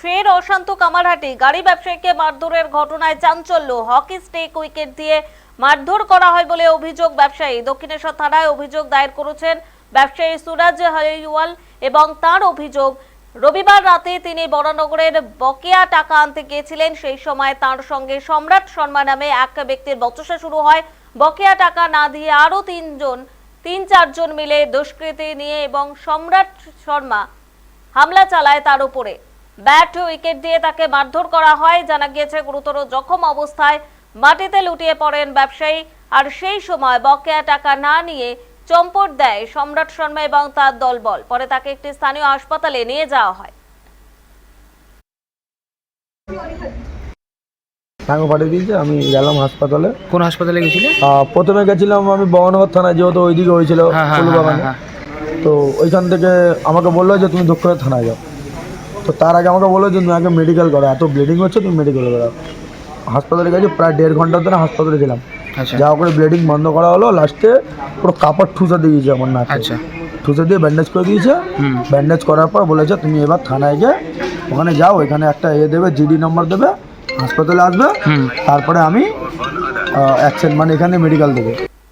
ফের অশান্ত কামারহাটি। গাড়ি ব্যবসায়ীকে মারধরের ঘটনায় চাঞ্চল্য। হকি স্টেক উইকেট দিয়ে মারধর করা হয় বলে অভিযোগ ব্যবসায়ী। দক্ষিণেশ্বর থানায় অভিযোগ দায়ের করেছেন ব্যবসায়ী সুরাজ হরিওয়াল এবং তার অভিযোগ, রবিবার রাতে তিনি বড়নগরের বকেয়া টাকা আনতে গিয়েছিলেন। সেই সময় তার সঙ্গে সম্রাট শর্মা নামে এক ব্যক্তির বচসা শুরু হয়। বকেয়া টাকা না দিয়ে আরও তিনজন, তিন চারজন মিলে দুষ্কৃতী নিয়ে এবং সম্রাট শর্মা হামলা চালায় তার উপরে। ব্যাট উইকেট দিয়ে তাকে মারধর করা হয়। জানা গিয়েছে গুরুতর জখম অবস্থায় মাটিতে লুটিয়ে পড়েন ব্যবসায়ী। আর সেই সময় বকেয়া টাকা না নিয়ে চম্পট দেয় সম্রাট শর্মা এবং তার দলবল। পরে তাকে একটি স্থানীয় হাসপাতালে নিয়ে যাওয়া হয়। টাকা পাঠিয়ে দিয়েছে আমি গেলাম হাসপাতালে। কোন হাসপাতালে গেছিলে? আহ, প্রথমে গেছিলাম আমি বহনগর থানায় যেহেতু ওইদিকে হয়েছিল হ্যাঁ, হ্যাঁ, হ্যাঁ, তো ওইখান থেকে আমাকে বলল যে তুমি দক্ষিণ থানায় যাও। তো তার আগে আমাকে বলল যে তুমি আগে মেডিকেল করো। এত ব্লিডিং হচ্ছে তুমি মেডিকেল করো। হাসপাতালে গেছি প্রায় দেড় ঘণ্টার ধরে হাসপাতালে ছিলাম। আচ্ছা। যা করে ব্লিডিং বন্ধ করা হলো লাস্টে পুরো কাপড় ঠুসে দিয়েছে আমার নাকে। আচ্ছা। ঠুসে দিয়ে ব্যান্ডেজ করে দিয়েছে। ব্যান্ডেজ করার পর বলেছে তুমি এবার থানায় গিয়ে ওখানে যাও এখানে একটা এ দেবে জিডি নম্বর দেবে হাসপাতালে আসবে। তারপরে আমি অ্যাকশন মানে এখানে মেডিকেল দেবে।